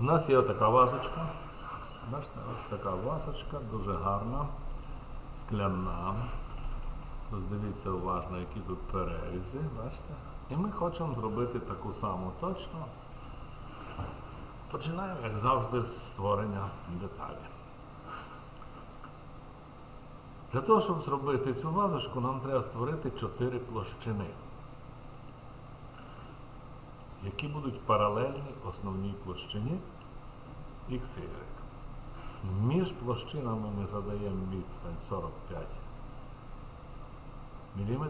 У нас є така вазочка. Бачите, ось така вазочка, дуже гарна, скляна. Роздивіться уважно, які тут перерізи, бачите? І ми хочемо зробити таку саму точно. Починаємо, як завжди, з створення деталі. Для того, щоб зробити цю вазочку, нам треба створити чотири площини, які будуть паралельні основній площині XY. Між площинами ми задаємо відстань 45 мм,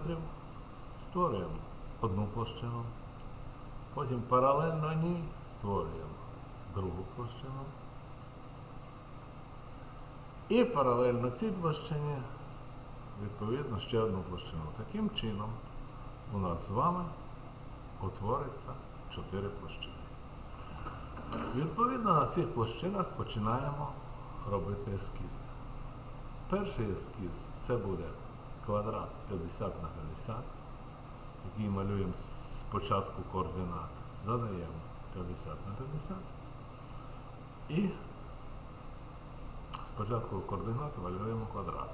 створюємо одну площину, потім паралельно ній створюємо другу площину. І паралельно цій площині, відповідно, ще одну площину. Таким чином у нас з вами утвориться чотири площини. Відповідно на цих площинах починаємо робити ескізи. Перший ескіз це буде квадрат 50 на 50, який малюємо спочатку координат, задаємо 50 на 50 і спочатку координат малюємо квадрат.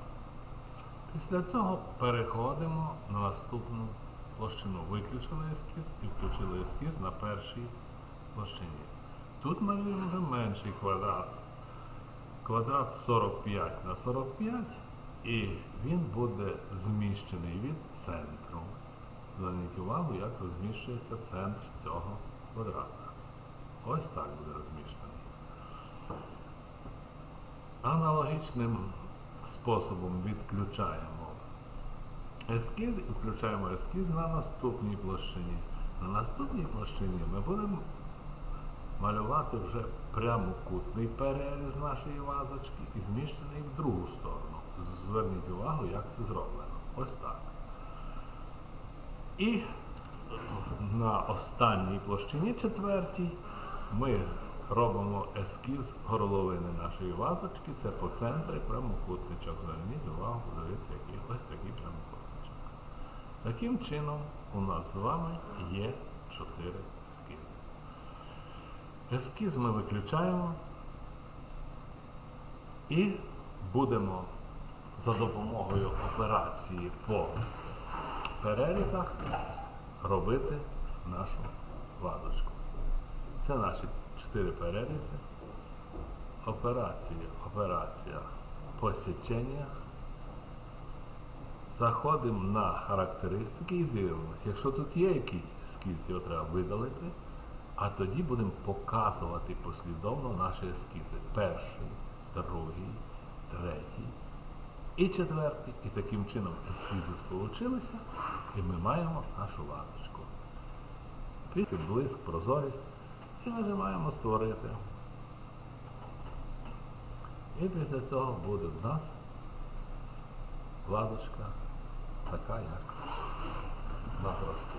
Після цього переходимо на наступну площину. Виключили ескіз і включили ескіз на першій площині. Тут малюємо вже менший квадрат. Квадрат 45 на 45 і він буде зміщений від центру. Зверніть увагу, як розміщується центр цього квадрата. Ось так буде розміщений. Аналогічним способом відключаємо ескіз і включаємо ескіз на наступній площині. На наступній площині ми будемо малювати вже прямокутний переріз нашої вазочки і зміщений в другу сторону. Зверніть увагу, як це зроблено. Ось так. І на останній площині четвертій ми робимо ескіз горловини нашої вазочки. Це по центрі прямокутничок. Зверніть увагу, подивіться, який ось такий прямокутничок. Таким чином у нас з вами є чотири ескізи. Ескіз ми виключаємо і будемо за допомогою операції по перерізах робити нашу вазочку. Це наші чотири перерізи. Операції, операція по січеннях. Заходимо на характеристики і дивимося. Якщо тут є якийсь ескіз, його треба видалити. А тоді будемо показувати послідовно наші ескізи. Перший, другий, третій і четвертий. І таким чином ескізи сполучилися, і ми маємо нашу вазочку. Під блиск, прозорість і нажимаємо створити. І після цього буде в нас вазочка така, як на зразку.